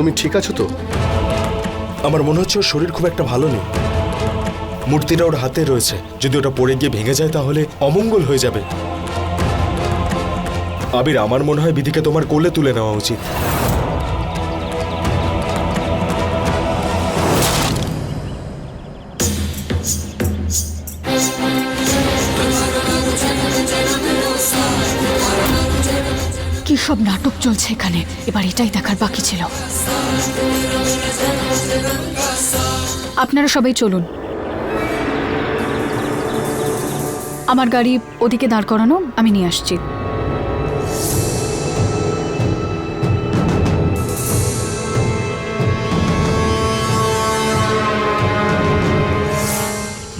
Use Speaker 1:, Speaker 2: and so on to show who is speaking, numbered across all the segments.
Speaker 1: তুমি ঠিক আছো তো?
Speaker 2: আমার মনে হচ্ছে ওর শরীর খুব একটা ভালো নেই। মূর্তিটা ওর হাতে রয়েছে। যদি ওটা পড়ে গিয়ে ভেঙে যায় তাহলে অমঙ্গল হয়ে যাবে। আবির, আমার মনে হয় বিধিকে তোমার কোলে তুলে নেওয়া উচিত।
Speaker 3: সব নাটক চলছে এখানে। এবার এটাই দেখার বাকি ছিল। আপনারা সবাই চলুন। আমার গাড়ি ওদিকে দাঁড় করানো, আমি নিয়ে আসছি।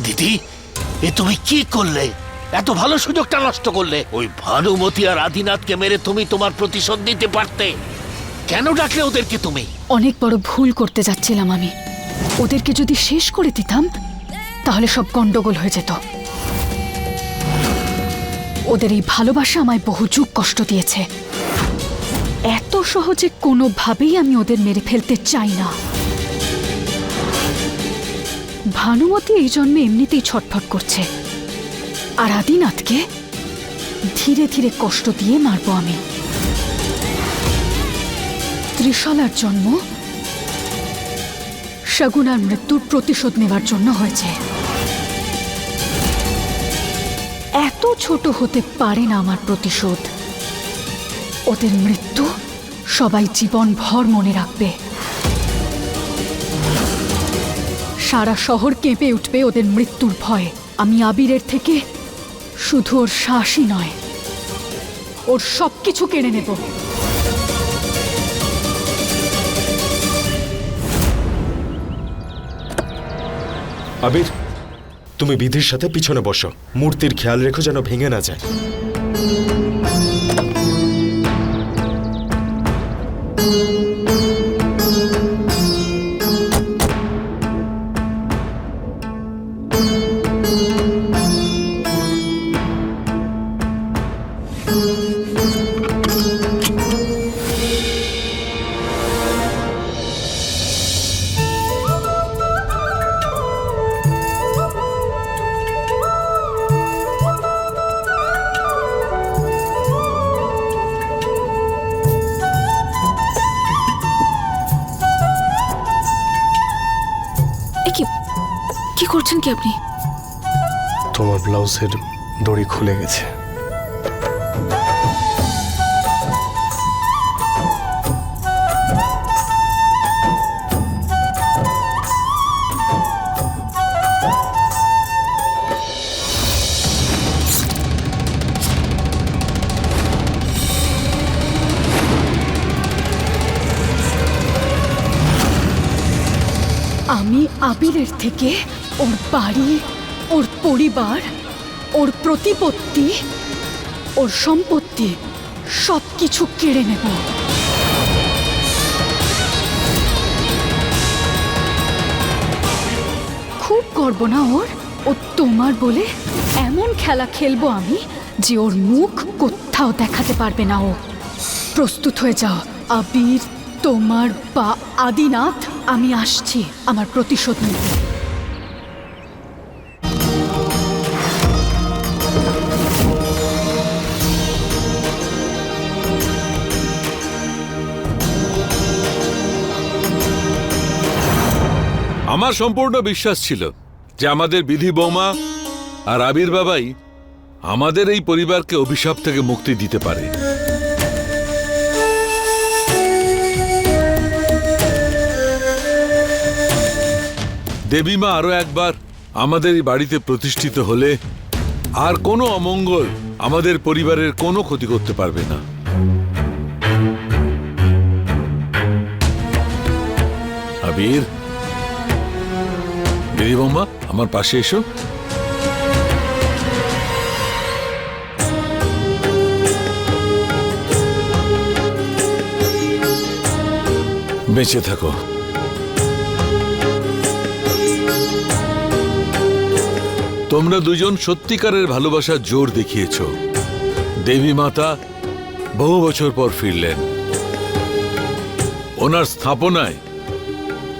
Speaker 4: দিদি, এ তুমি কি করলে? এত ভালো সুযোগটা নষ্ট করলে। ওই ভানুমতি আর আদিনাথকে মেরে তুমি তোমার প্রতিশোধ নিতে পারতে। কেন ডাকলে ওদেরকে তুমি?
Speaker 3: অনেক বড় ভুল করতে যাচ্ছিলাম আমি। ওদেরকে যদি শেষ করে দিতাম, তাহলে সব গন্ডগোল হয়ে যেত। ওদের এই ভালোবাসা আমায় বহু যুগ কষ্ট দিয়েছে। এত সহজে কোনোভাবেই আমি ওদের মেরে ফেলতে চাই না। ভানুমতি এই জন্মে এমনিতেই ছটফট করছে। আর আদিনাথকে ধীরে ধীরে কষ্ট দিয়ে মারবো আমি। ত্রিশালার জন্ম শগুনার মৃত্যুর প্রতিশোধ নেবার জন্য হয়েছে। এত ছোট হতে পারে না আমার প্রতিশোধ। ওদের মৃত্যু সবাই জীবন ভর মনে রাখবে। সারা শহর কেঁপে উঠবে ওদের মৃত্যুর ভয়ে। আমি আবিরের থেকে শুধু ওর শ্বাসই নয়, ওর সব কিছু কেড়ে নেব।
Speaker 2: আবির, তুমি বিধির সাথে পিছনে বসো। মূর্তির খেয়াল রেখো যেন ভেঙে না যায়।
Speaker 3: আপনি?
Speaker 1: তোমার ব্লাউজের দড়ি খুলে গেছে।
Speaker 3: আমি আবিরের থেকে ওর বাড়ি, ওর পরিবার, ওর প্রতিপত্তি, ওর সম্পত্তি সব কিছু কেড়ে নেব। খুব গর্ব না ওর? ও তোমার বলে এমন খেলা খেলব আমি যে ওর মুখ কোথাও দেখাতে পারবে না ও। প্রস্তুত হয়ে যাও। আবির, তোমার বা আদিনাথ, আমি আসছি আমার প্রতিশোধ নিতে।
Speaker 5: আমার সম্পূর্ণ বিশ্বাস ছিল যে আমাদের বিধি বৌমা আর আবির বাবাই আমাদের এই পরিবারকে অভিশাপ থেকে মুক্তি দিতে পারে। দেবীমা আরও একবার আমাদের এই বাড়িতে প্রতিষ্ঠিত হলে আর কোনো অমঙ্গল আমাদের পরিবারের কোনো ক্ষতি করতে পারবে না। আবির দিদি বৌমা আমার পাশে এসো। বেঁচে থাকো। তোমরা দুজন সত্যিকারের ভালোবাসার জোর দেখিয়েছ। দেবী মাতা বহু বছর পর ফিরলেন। ওনার স্থাপনায়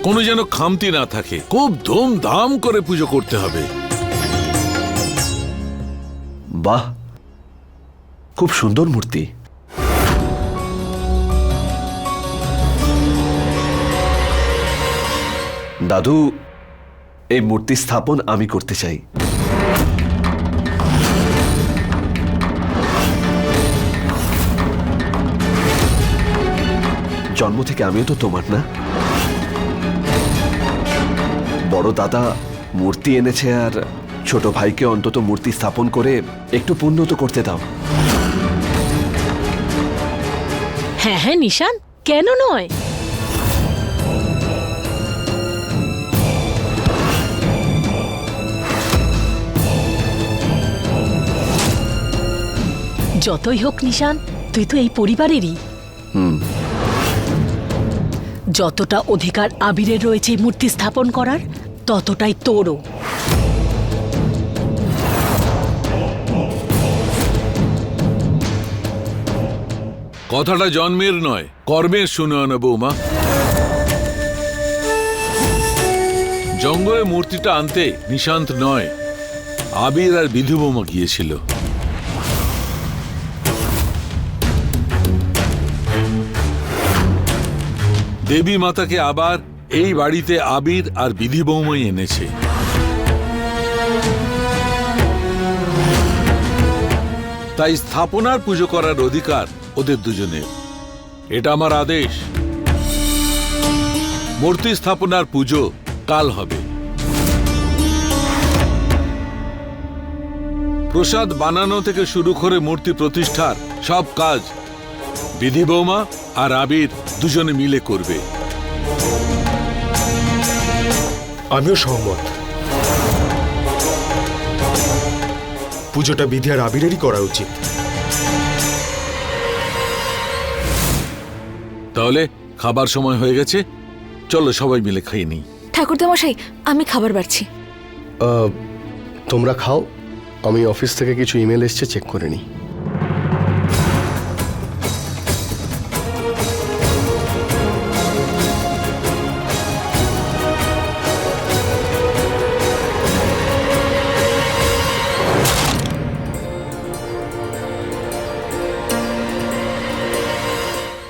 Speaker 5: কোনো যেন খামতি না থাকে। খুব ধুমধাম করে পুজো করতে হবে।
Speaker 6: বাহ, খুব সুন্দর মূর্তি। দাদু, এই মূর্তি স্থাপন আমি করতে চাই। জন্ম থেকে আমিও তো তোমার না। বড় দাদা মূর্তি এনেছে আর ছোট ভাইকে অন্তত মূর্তি স্থাপন করে একটু পুণ্য তো করতে দাও।
Speaker 7: হ্যাঁ হ্যাঁ নিশান কেন নয়? যতই হোক নিশান তুই তো এই পরিবারেরই।
Speaker 6: হুম।
Speaker 7: যতটা অধিকার আবিরের রয়েছে মূর্তি স্থাপন করার ততটাই তোরও।
Speaker 5: কথাটা জন্মের নয়, কর্মের শুনে না বৌমা। জঙ্গলে মূর্তিটা আনতে নিশান্ত নয়, আবির আর বিধু বৌমা গিয়েছিল। দেবী মাতাকে আবার এই বাড়িতে আবির আর বিধি বৌমাই এনেছে। তাই স্থাপনার পুজো করার অধিকার ওদের দুজনের। এটা আমার আদেশ। মূর্তি স্থাপনার পুজো কাল হবে। প্রসাদ বানানো থেকে শুরু করে মূর্তি প্রতিষ্ঠার সব কাজ বিধি বৌমা আর আবির দুজনে মিলে করবে।
Speaker 2: আমিও সহমত। পুজোটা বিধি আর আবিরেরই করা উচিত।
Speaker 5: তাহলে খাবার সময় হয়ে গেছে। চলো সবাই মিলে খাইয়ে নিই।
Speaker 8: ঠাকুরদামশাই আমি খাবার বাড়ছি।
Speaker 1: তোমরা খাও। আমি অফিস থেকে কিছু ইমেল এসছে চেক করে নিই।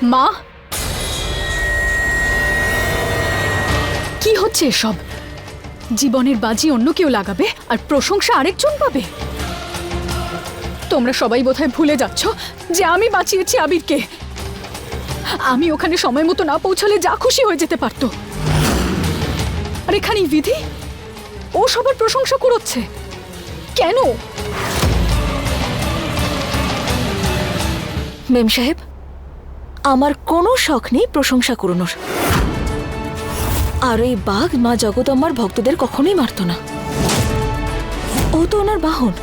Speaker 3: মা? কি হচ্ছে এসব? জীবনের বাজি অন্য কেউ লাগাবে আর প্রশংসা আরেকজন পাবে? তোমরা সবাই বোধহয় ভুলে যাচ্ছ যে আমি বাঁচিয়েছি আবিরকে। আমি ওখানে সময় মতো না পৌঁছালে যা খুশি হয়ে যেতে পারতো। আর এখানেই বিধি? ও সবার প্রশংসা কুড়োচ্ছে কেন?
Speaker 8: মেম সাহেব আমার কোনো শখ নেই প্রশংসা কুড়োনোর আর এই বাঘ মা জগদম্মার ভক্তদের কখনোই মারত না। ও তো ওনার বাহন।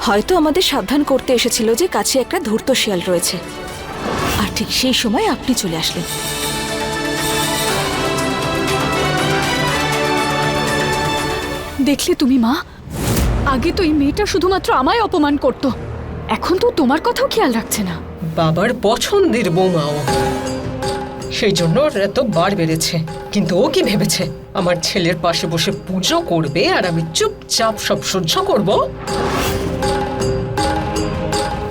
Speaker 8: হয়তো আমাদের সাবধান করতে এসেছিল যে কাছে একটা ধূর্ত শিয়াল রয়েছে। আর ঠিক সেই সময় আপনি চলে আসলেন।
Speaker 3: দেখলে তুমি মা, আগে তো এই মেয়েটা শুধুমাত্র আমায় অপমান করত। এখন তো তোমার কথাও খেয়াল রাখছে না।
Speaker 9: বাবার পছন্দের বৌমা ও সেই জন্য ওর এত বার বেড়েছে। কিন্তু ও কি ভেবেছে? আমার ছেলের পাশে বসে পুজো করবে আর আমি চুপচাপ সব সহ্য করব?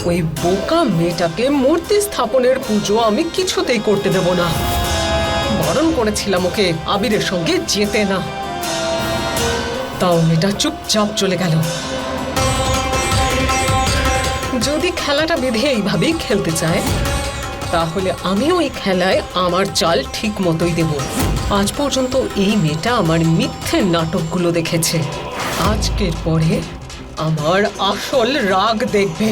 Speaker 9: ওই বোকা মেয়েটাকে মূর্তি স্থাপনের পুজো আমি কিছুতেই করতে দেব না। বরণ করেছিলাম ওকে আবিরের সঙ্গে যেতে না। তাও মেয়েটা চুপচাপ চলে গেল। যদি খেলাটা বেঁধে এইভাবেই খেলতে চায় তাহলে আমিও এই খেলায় আমার চাল ঠিক মতোই দেব। আজ পর্যন্ত এই মেয়েটা আমার মিথ্যে নাটকগুলো দেখেছে। আজকের পরে আমার আসল রাগ দেখবে।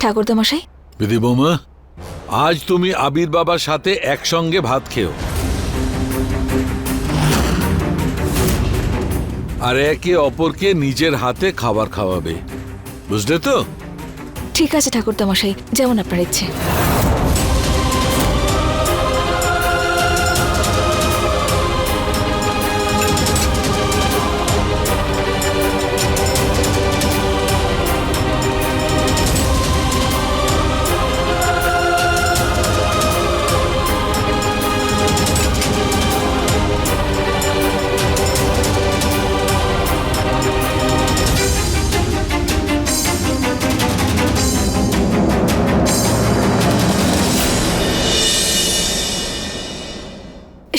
Speaker 8: ঠাকুরদামশাই?
Speaker 5: বিধি বৌমা? আজ তুমি আবির বাবার সাথে একসঙ্গে ভাত খেও। আর একে অপরকে নিজের হাতে খাবার খাওয়াবে। বুঝলে তো?
Speaker 8: ঠিক আছে ঠাকুর তোমাশাই যেমন আপনার ইচ্ছে।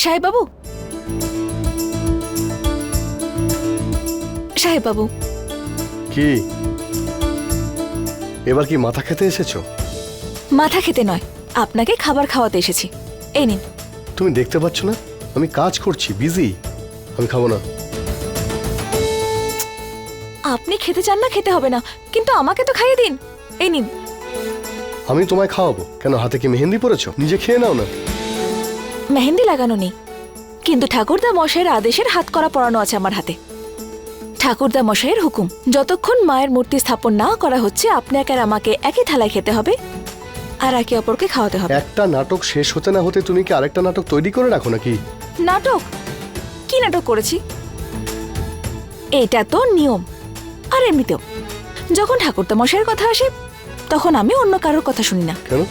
Speaker 8: সাহেব বাবু সাহেব বাবু
Speaker 1: কি? এবার কি মাথা খেতে এসেছ?
Speaker 8: মাথা খেতে নয় আপনাকে খাবার খাওয়াতে এসেছি। এই নিন।
Speaker 1: তুমি দেখতে পাচ্ছ না? আমি কাজ করছি বিজি। আমি খাব না।
Speaker 8: আপনি খেতে চান না খেতে হবে না কিন্তু আমাকে তো খাইয়ে দিন। এই নিন।
Speaker 1: আমি তোমায় খাওয়াবো। কেন হাতে কি মেহেন্দি পরেছো? নিজে খেয়ে নাও না।
Speaker 8: মেহেন্দি লাগানো নেই। কিন্তু ঠাকুরদা মশাইয়ের আদেশের হাত করা পরানো আছে আমার হাতে। ঠাকুরদা মশাইয়ের হুকুম যতক্ষণ মায়ের মূর্তি স্থাপন না করা হচ্ছে আপনাকে আর আমাকে একই থালায় খেতে হবে আর একে অপরকে খাওয়াতে হবে।
Speaker 1: একটা নাটক শেষ হতে না হতে তুমি কি আরেকটা নাটক তৈরি করে রাখো নাকি?
Speaker 8: নাটক? কি নাটক করেছি? এটা তো নিয়ম। আর এমনিতেও যখন ঠাকুরদা মশাইয়ের কথা আসে তখন আমি অন্য কারোর কথা শুনি না।
Speaker 1: কেন?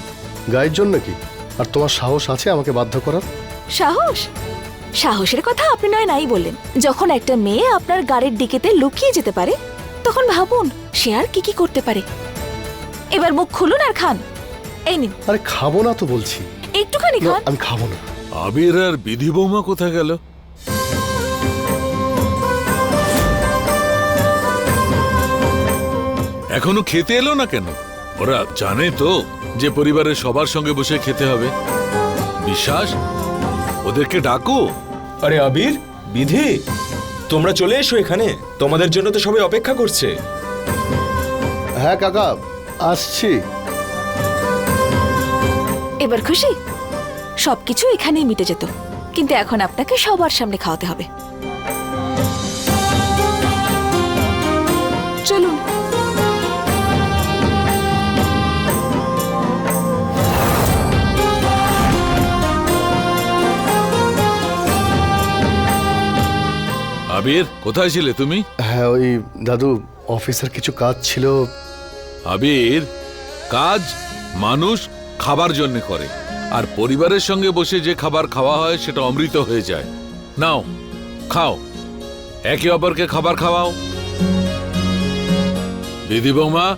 Speaker 1: গায়ের জন্য কি? আর তোমার সাহস আছে আমাকে বাধ্য করার?
Speaker 8: সাহস? সাহসের কথা আপনি নয় নাই বললেন। যখন একটা মেয়ে আপনার গাড়ির ডিকেতে লুকিয়ে যেতে পারে তখন ভাবুন সে আর কি কি করতে পারে। এবার মুখ খুলুন আর খান। এই নিন।
Speaker 1: আরে খাব না তো বলছি।
Speaker 8: একটুখানি খান।
Speaker 1: আমি খাব না।
Speaker 5: আবির আর বিধি বৌমা কোথায় গেল? এখনও খেতে এলো না কেন? ওরা জানে তো যে পরিবারের সবার সঙ্গে বসে খেতে হবে। বিশ্বাস? ওদেরকে ডাকো।
Speaker 2: আরে আবির বিধি তোমরা চলে এসো এখানে। তোমাদের জন্য তো সবাই অপেক্ষা করছে।
Speaker 1: হ্যাঁ কাকা আসছি।
Speaker 8: এবার খুশি? সবকিছু এখানেই মিটে যেত। কিন্তু এখন আপনাকে সবার সামনে খাওয়াতে হবে।
Speaker 5: আবির কোথায় ছিলে তুমি?
Speaker 1: হ্যাঁ ওই দাদু অফিসের কিছু কাজ ছিল।
Speaker 5: আবির কাজ মানুষ খাবার জন্য করে। আর পরিবারের সঙ্গে বসে যে খাবার খাওয়া হয় সেটা অমৃত হয়ে যায়। নাও খাও। একে অপরকে খাবার খাওয়াও। দিদি বৌমা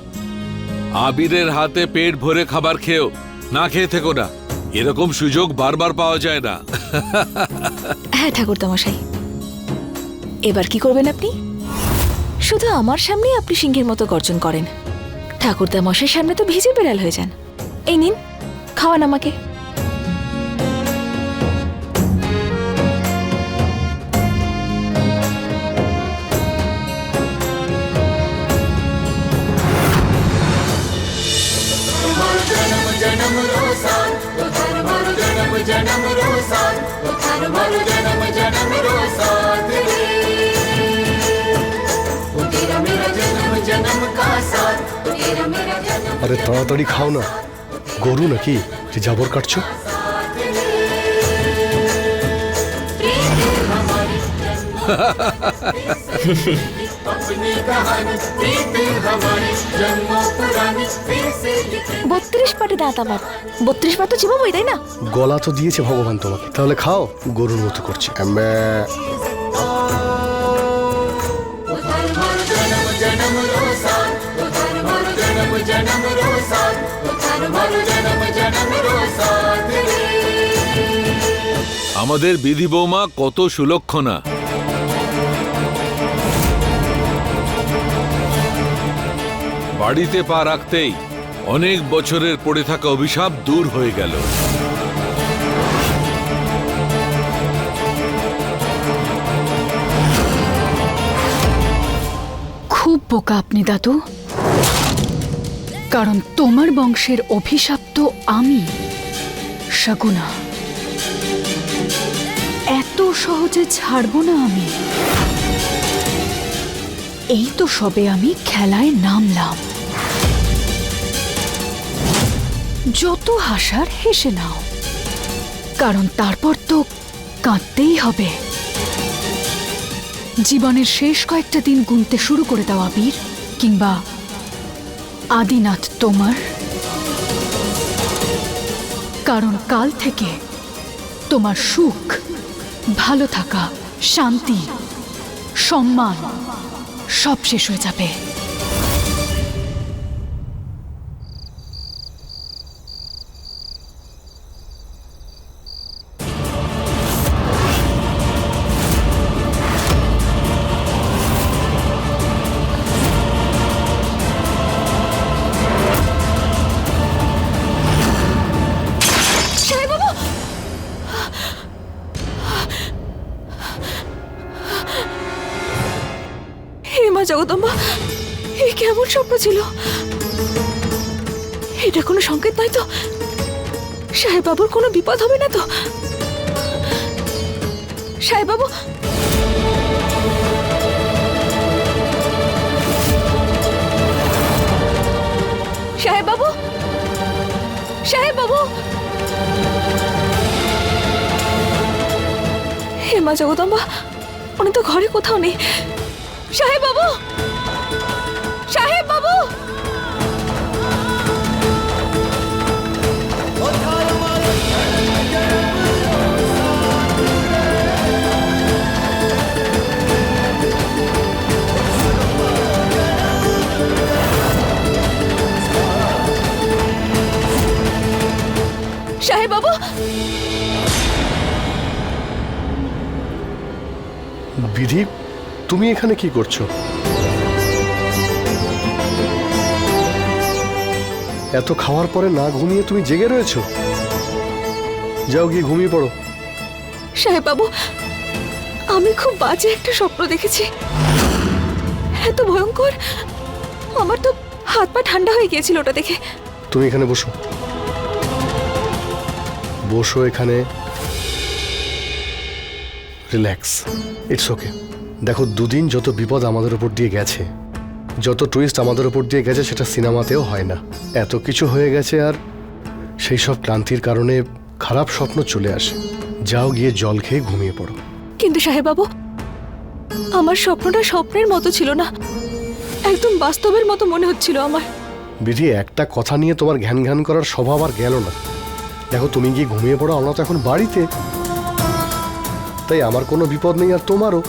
Speaker 5: আবিরের হাতে পেট ভরে খাবার খেও। না খেয়ে থেকো না। এরকম সুযোগ বারবার পাওয়া যায় না।
Speaker 8: হ্যাঁ ঠাকুরদা মশাই এবার কি করবেন আপনি? শুধু আমার সামনেই আপনি সিংহের মতো গর্জন করেন। ঠাকুরদা মশাইয়ের সামনে তো ভিজে বেড়াল হয়ে যান। এই নিন, খাওয়ান আমাকে।
Speaker 1: আরে তাড়াতাড়ি খাও না। গরু নাকি যে জাবর কাটছো?
Speaker 8: বত্রিশ পাটি দাঁত আমার। বত্রিশ পাট তো চিবাবই তাই না?
Speaker 1: গলা তো দিয়েছে ভগবান তোমাকে। তাহলে খাও গরুর মতো করছে। আম্মা।
Speaker 5: আমাদের বিধি বৌমা কত সুলক্ষণা। বাড়িতে পা রাখতেই অনেক বছরের পড়ে থাকা অভিশাপ দূর হয়ে গেল।
Speaker 3: খুব বোকা আপনি, দাদু। কারণ তোমার বংশের অভিশাপ তো আমি শগুনা এত সহজে ছাড়বো না আমি। এই তো সবে আমি খেলায় নামলাম। যত হাসার হেসে নাও। কারণ তারপর তো কাঁদতেই হবে। জীবনের শেষ কয়েকটা দিন গুনতে শুরু করে দাও আবির, কিংবা আদিনাথ তোমার? কারণ কাল থেকে তোমার সুখ, ভালো থাকা, শান্তি, সম্মান সব শেষ হয়ে যাবে।
Speaker 8: এটা কোনো সংকেত নয় তো? সাহেব বাবুর কোনো বিপদ হবে না তো? সাহেব বাবু সাহেব বাবু সাহেব বাবু হে মা জগদম্বা, উনি তো ঘরে কোথাও নেই। সাহেব বাবু
Speaker 1: বিধি তুমি এখানে কি করছ? এত খাওয়ার পরে না ঘুমিয়ে তুমি জেগে রয়েছো? যাও গিয়ে ঘুমিয়ে পড়ো।
Speaker 8: সাহেব বাবু আমি খুব বাজে একটা স্বপ্ন দেখেছি। এত ভয়ঙ্কর আমার তো হাত পা ঠান্ডা হয়ে গিয়েছিল ওটা দেখে।
Speaker 1: তুমি এখানে বসো। বসো এখানে। রিল্যাক্স ইটস ওকে দেখো দুদিন যত বিপদ আমাদের উপর দিয়ে গেছে যত টুইস্ট আমাদের উপর দিয়ে গেছে সেটা সিনেমাতেও হয় না। এত কিছু হয়ে গেছে আর সেই সব ক্লান্তির কারণে খারাপ স্বপ্ন চলে আসে। যাও গিয়ে জল খেয়ে ঘুমিয়ে পড়ো।
Speaker 8: কিন্তু সাহেব বাবু আমার স্বপ্নটা স্বপ্নের মতো ছিল না। একদম বাস্তবের মতো মনে হচ্ছিল আমার।
Speaker 1: বিধি একটা কথা নিয়ে তোমার ঘ্যান ঘ্যান করার স্বভাব আর গেল না। দেখো তুমি গিয়ে ঘুমিয়ে পড়ো আমরা তো এখন বাড়িতে। তাই আমার কোনো বিপদ নেই আর তোমারও।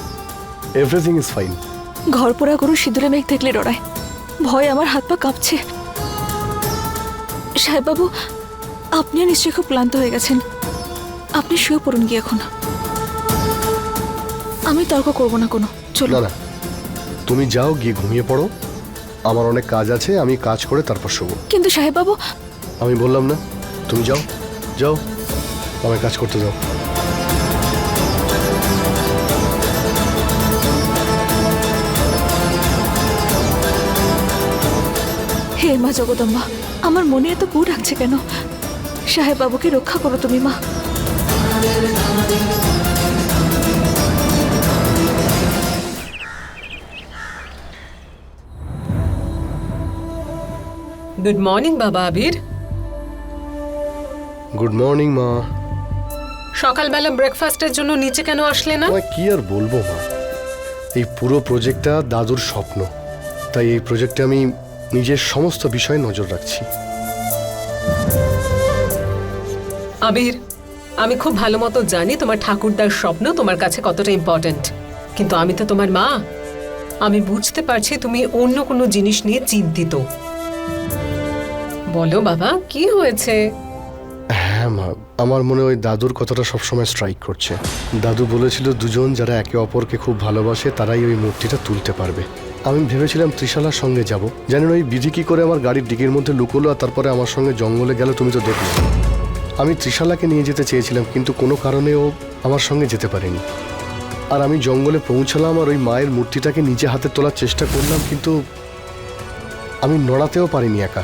Speaker 1: এভরিথিং ইজ ফাইন
Speaker 8: ঘর পোড়া গরু সিঁদুরে মেঘ দেখলে ডরায়। ভয় আমার হাত পা কাঁপছে। সাহেব বাবু আপনিও নিশ্চয়ই খুব ক্লান্ত হয়ে গেছেন। আপনি শুয়ে পড়ুন গিয়ে এখন। আমি তর্ক করব না কোনো। চলো
Speaker 1: না তুমি যাও গিয়ে ঘুমিয়ে পড়ো। আমার অনেক কাজ আছে আমি কাজ করে তারপর শোবো।
Speaker 8: কিন্তু সাহেব বাবু
Speaker 1: আমি বললাম না তুমি যাও যাও। আমার কাজ করতে যাও
Speaker 8: হে মা জগদম্বা আমার মনে এত কু রাখছে কেন? সাহেব বাবুকে রক্ষা করো তুমি মা।
Speaker 9: গুড মর্নিং বাবা আবির
Speaker 1: গুড মর্নিং মা
Speaker 9: সকালবেলা ব্রেকফাস্টের জন্য নিচে কেন আসলে না?
Speaker 1: তোমায় কি আর বলব মা? এই পুরো প্রজেক্টটা দাদুর স্বপ্ন। তাই এই প্রজেক্টে আমি নিজের সমস্ত বিষয়ে নজর রাখছি।
Speaker 9: আবির আমি খুব ভালো মতো জানি তোমার ঠাকুরদার স্বপ্ন তোমার কাছে কতটা ইম্পর্ট্যান্ট কিন্তু আমি তো তোমার মা। আমি বুঝতে পারছি তুমি অন্য কোনো জিনিস নিয়ে চিন্তিত। বলো বাবা কি হয়েছে?
Speaker 1: হ্যাঁ মা আমার মনে ওই দাদুর কথাটা সবসময় স্ট্রাইক করছে। দাদু বলেছিল, দুজন যারা একে অপরকে খুব ভালোবাসে, তারাই ওই মূর্তিটা তুলতে পারবে। আমি ভেবেছিলাম ত্রিশালার সঙ্গে যাব। জানেন ওই বিধি কি করে আমার গাড়ির ডিগির মধ্যে লুকোলো আর তারপরে আমার সঙ্গে জঙ্গলে গেল, তুমি তো দেখলে। আমি ত্রিশালাকে নিয়ে যেতে চেয়েছিলাম, কিন্তু কোনো কারণে ও আমার সঙ্গে যেতে পারেনি। আর আমি জঙ্গলে পৌঁছালাম আর ওই মায়ের মূর্তিটাকে নিজে হাতে তোলার চেষ্টা করলাম, কিন্তু আমি নড়াতেও পারিনি একা।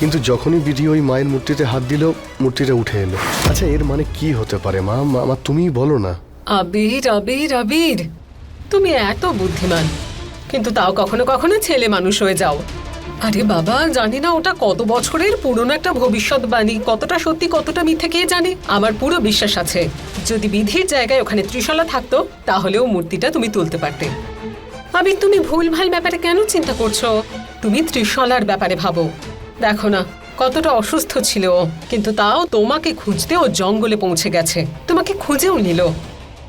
Speaker 1: কিন্তু যখনই বিধি ওই মায়ের মূর্তিতে হাত দিল মূর্তিটা উঠে এলো। আচ্ছা এর মানে কি হতে পারে মা? মা মা, তুমিই বলো না।
Speaker 9: আবির আবির আবির তুমি এত বুদ্ধিমান। কিন্তু তাও কখনো কখনো ছেলে মানুষ হয়ে যাও। আরে বাবা জানি না ওটা কত বছরের পুরনো একটা ভবিষ্যৎবাণী কতটা সত্যি কতটা মিথ্যে কে জানে? আমার পুরো বিশ্বাস আছে। যদি বিধির জায়গায় ওখানে ত্রিশলা থাকতো তাহলেও মূর্তিটা তুমি তুলতে পারতে। আবির তুমি ভুলভাল ব্যাপারে কেন চিন্তা করছ? তুমি ত্রিশলার ব্যাপারে ভাবো। দেখো না, কতটা অসুস্থ ছিল ও, কিন্তু তাও তোমাকে খুঁজতে ও জঙ্গলে পৌঁছে গেছে। তোমাকে খুঁজেও নিল।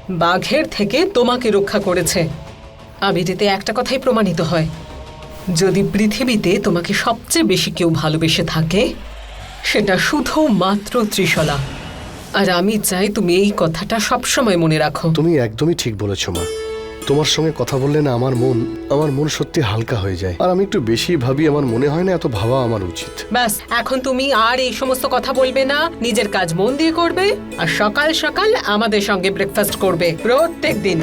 Speaker 9: বাঘের থেকে তোমাকে রক্ষা করেছে। আবিরেতে একটা কথাই প্রমাণিত হয়। যদি পৃথিবীতে তোমাকে সবচেয়ে বেশি কেউ ভালোবেসে থাকে, সেটা শুধু মাত্র ত্রিশলা। আর আমি চাই তুমি এই কথাটা সবসময় মনে রাখো।
Speaker 1: তুমি একদমই ঠিক বলেছ, মা। তোমার সঙ্গে কথা বললে না আমার মন আমার মন সত্যি হালকা হয়ে যায়। আর আমি একটু বেশি ভাবি, আমার মনে হয় না এত ভাবা আমার উচিত।
Speaker 9: ব্যাস, এখন তুমি আর এই সমস্ত কথা বলবে না, নিজের কাজ মন দিয়ে করবে, আর সকাল সকাল আমাদের সঙ্গে ব্রেকফাস্ট করবে, প্রত্যেক দিন।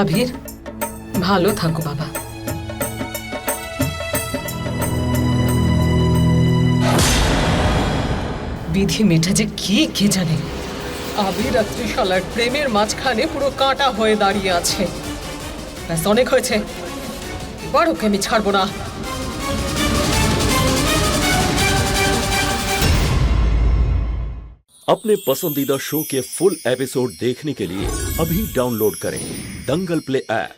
Speaker 9: আভির ভালো থাকো বাবা। বিধি মেটা যে কি, কে জানে? আবির আর ত্রিশালার প্রেমের মাঝখানে পুরো কাঁটা হয়ে দাঁড়িয়ে আছে ব্যাস অনেক হয়েছে এবার ওকে আমি ছাড়বো না
Speaker 10: अपने पसंदीदा शो के फुल एपिसोड देखने के लिए अभी डाउनलोड करें दंगल प्ले ऐप